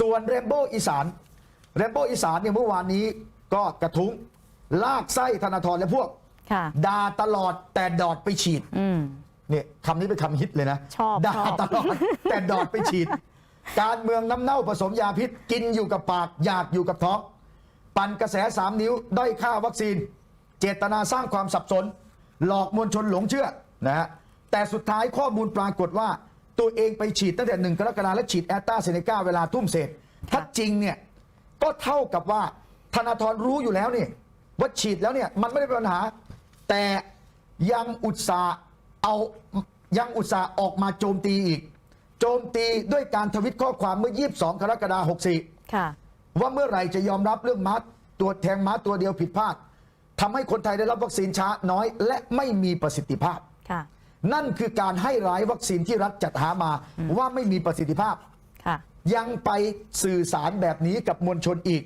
ส่วนเรมโบ้อีสานเรมโบ้อีสานเนี่ยเมื่อวานนี้ก็กระทุ้งลากไส้ธนาธรและพวกค่ะด่าตลอดแต่ดอดไปฉีดอืมเนี่ยคำนี้เป็นคำฮิตเลยนะชอบด่าชอบตลอดแต่ดอดไปฉีด การเมืองน้ำเน่าผสมยาพิษ กินอยู่กับปากอยากอยู่กับท้อง ปั่นกระแสสามนิ้วด้อยค่าวัคซีน เจตนาสร้างความสับสน หลอกมวลชนหลงเชื่อนะฮะแต่สุดท้ายข้อมูลปรากฏว่า ตัวเองไปฉีดตั้งแต่หนึ่งกรกฎาคมและฉีดแอตตราเซเนกาเวลาทุ่มเศษถ้าจริงเนี่ยก็เท่ากับว่าธนาธรรู้อยู่แล้วนี่ว่าฉีดแล้วเนี่ยมันไม่ได้เป็นปัญหา แต่ยังอุตสาห์เอายังอุตสาห์ออกมาโจมตีอีก โจมตีด้วยการทวิตข้อความเมื่อ 22 กรกฎาคมค่ะ 64 ว่าเมื่อไหร่จะยอมรับเรื่องม้าตัวแทงม้าตัวเดียวผิดพลาดทำให้คนไทยได้รับวัคซีนช้าน้อย และไม่มีประสิทธิภาพค่ะ นั่นคือการให้ร้ายวัคซีนที่รัฐจัดหามาว่าไม่มีประสิทธิภาพค่ะยังไปสื่อสารแบบนี้กับมวลชนอีก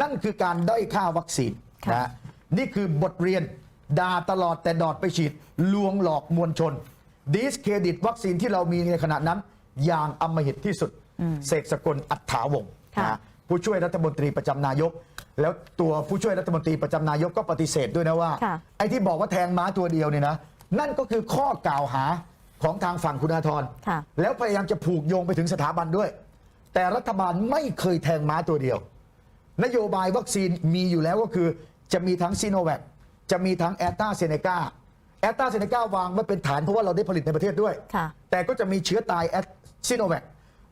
นั่นคือการด้อยค่าวัคซีนค่ะนะนี่คือบทเรียนด่าตลอดแต่ดอดไปฉีดลวงหลอกมวลชนดิสเครดิตวัคซีนที่เรามีในขณะนั้น อย่างอำมหิตที่สุด เสกสกลอัฏฐาวงศ์ค่ะนะผู้ช่วยรัฐมนตรีประจำนายก แล้วตัวผู้ช่วยรัฐมนตรีประจำนายกก็ปฏิเสธด้วยนะว่าค่ะไอ้ที่บอกว่าแทงม้าตัวเดียวเนี่ยนะ นั่นก็คือข้อกล่าวหาของทางฝั่งคุณอาธรค่ะแล้วพยายามจะผูกโยงไปถึงสถาบันด้วย แต่รัฐบาลไม่เคยแทงม้าตัวเดียว นโยบายวัคซีนมีอยู่แล้วก็คือจะมีทั้งซีโนแวคจะมีทั้งแอตตาเซเนกาแอตตาเซเนกาวางไว้เป็นฐานเพราะว่าเราได้ผลิตในประเทศด้วย ค่ะแต่ก็จะมีเชื้อตายแอตซีโนแวค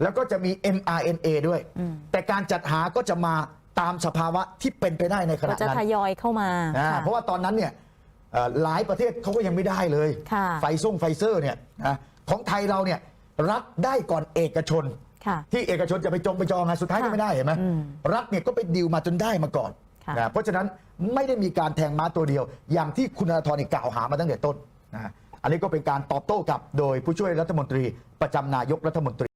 แล้วก็จะมี mRNA ด้วยแต่การจัดหาก็จะมาตามสภาวะที่เป็นไปได้ในขก็ณะจะนั้น ทยอยเข้ามาอ่าค่ะ เพราะว่าตอนนั้นเนี่ยเอ่อ หลายประเทศเขาก็ยังไม่ได้เลยค่ะไฟซ่งไฟเซอร์เนี่ยนะของไทยเราเนี่ยรัฐได้ก่อนเอกชนค่ะที่เอกชนจะไปจองไปจองไงสุดท้ายก็ค่ะไม่ได้เห็นไหมอืมรัฐเนี่ยก็ไปดิวมาจนได้มาก่อนค่ะนะเพราะฉะนั้นไม่ได้มีการแทงม้าตัวเดียว อย่างที่คุณธนาธรเนี่ยกล่าวหามาตั้งแต่ต้นนะอันนี้ก็เป็นการตอบโต้กลับโดยผู้ช่วยรัฐมนตรีประจำนายกรัฐมนตรี